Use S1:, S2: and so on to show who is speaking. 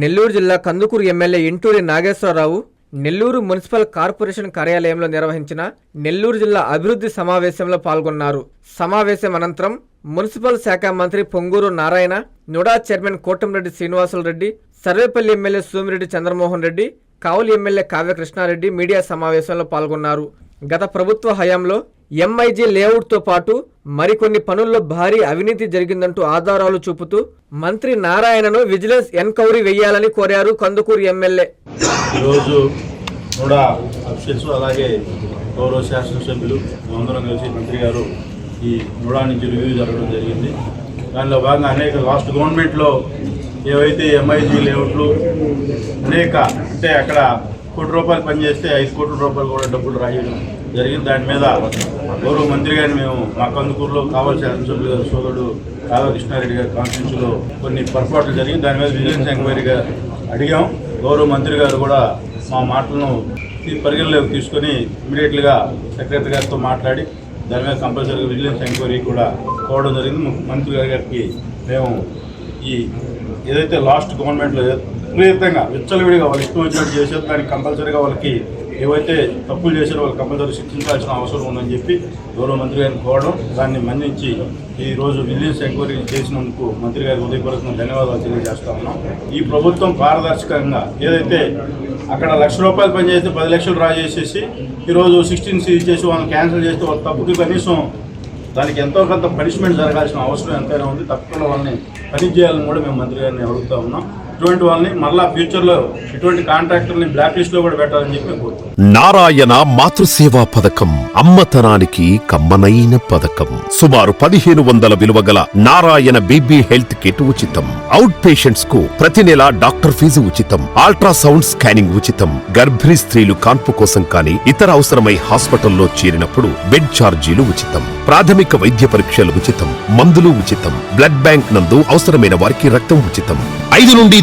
S1: నెల్లూరు జిల్లా Kandukur MLA Inturi Nageswararao Nellore municipal corporation కార్యాలయంలో నిర్వహించిన నెల్లూరు జిల్లా అభివృద్ధి సమావేశంలో పాల్గొన్నారు. సమావేశం అనంతరం మున్సిపల్ శాఖ మంత్రి Ponguru Narayana NUDA chairman Kotamreddy Srinivasulu Reddy Sarvepalli MLA Somireddy Chandramohan Reddy Kavali MLA Kavya Krishnareddy media సమావేశంలో పాల్గొన్నారు. గత ప్రభుత్వ హయాంలో ఎంఐజీ లేఅవుట్తో పాటు మరికొన్ని పనుల్లో భారీ అవినీతి జరిగిందంటూ ఆధారాలు చూపుతూ మంత్రి నారాయణను విజిలెన్స్ ఎన్క్వైరీ వేయాలని కోరారు కందుకూరు ఎమ్మెల్యే.
S2: ఈరోజు కూడా అఫీషియల్స్ అలాగే గౌరవ శాసనసభ్యులు అందరం కలిసి మంత్రి గారు ఈ నూడా నుంచి రివ్యూ జరగడం జరిగింది. దానిలో భాగంగా అనేక లాస్ట్ గవర్నమెంట్లో ఏవైతే ఎంఐజీ లేఅవుట్లు అనేక అంటే అక్కడ కోటి రూపాయలు పనిచేస్తే ఐదు కోట్ల రూపాయలు కూడా డబ్బులు రాయడం జరిగింది. దాని మీద గౌరవ మంత్రి గారిని మేము మా కందుకూరులో కావాల్సిన శాసనసభ్యులు సోదరుడు కాలువ కృష్ణారెడ్డి గారి కాన్స్టిట్యూన్సీలో కొన్ని పొరపాట్లు జరిగింది దాని మీద విజిలెన్స్ ఎంక్వైరీగా అడిగాం. గౌరవ మంత్రి గారు కూడా మా మాటలను పరిగణలోకి తీసుకొని ఇమీడియట్గా సెక్రటరీ గారితో మాట్లాడి దాని మీద కంపల్సరీగా విజిలెన్స్ ఎంక్వైరీ కూడా కోవడం జరిగింది. మంత్రి మంత్రి గారికి మేము ఈ ఏదైతే లాస్ట్ గవర్నమెంట్లో విపరీతంగా. విచ్చలవిడిగా వాళ్ళు ఇష్టం వచ్చినట్టు చేసేది దానికి కంపల్సరీగా వాళ్ళకి ఏవైతే తప్పులు చేశారో వాళ్ళు కంపల్సరీ శిక్షించాల్సిన అవసరం ఉందని చెప్పి గౌరవ మంత్రి గారిని కోవడం దాన్ని మన్నించి ఈ రోజు విజిలెన్స్ ఎంక్వైరీ చేసినందుకు మంత్రి గారికి ఉదయపూర్వకంగా ధన్యవాదాలు తెలియజేస్తా ఉన్నాం. ఈ ప్రభుత్వం పారదర్శకంగా ఏదైతే అక్కడ లక్ష రూపాయలు పనిచేస్తే పది లక్షలు డ్రా చేసేసి ఈరోజు సిక్స్టీన్ సీజ్ చేసి వాళ్ళని క్యాన్సిల్ చేస్తే వాళ్ళ తప్పుకి కనీసం దానికి ఎంతో కొంత పనిష్మెంట్ జరగాల్సిన అవసరం ఎంతైనా ఉంది. తప్పకుండా వాళ్ళని పని చేయాలని కూడా మేము మంత్రి గారిని అడుగుతా ఉన్నాం. అటువంటి వాళ్ళని మళ్ళా ఫ్యూచర్లో ఇటువంటి కాంట్రాక్టర్ని బ్లాక్ లిస్ట్లో కూడా పెట్టాలని చెప్పి మేము
S3: నారాయణ మాతృసేవా పథకం అమ్మతనానికి కమ్మనైన పథకం. సుమారు పదిహేను వందల విలువ గల నారాయణ బీబీ హెల్త్ కిట్ ఉచితం. అవుట్ పేషెంట్స్కు ప్రతి నెల డాక్టర్ ఫీజు ఉచితం. అల్ట్రాసౌండ్ స్కానింగ్ ఉచితం. గర్భిణీ స్త్రీలు కాన్పు కోసం కానీ ఇతర అవసరమై హాస్పిటల్లో చేరినప్పుడు బెడ్ ఛార్జీలు ఉచితం. ప్రాథమిక వైద్య పరీక్షలు ఉచితం. మందులు ఉచితం. బ్లడ్ బ్యాంక్ నందు అవసరమైన వారికి రక్తం ఉచితం. ఐదు నుండి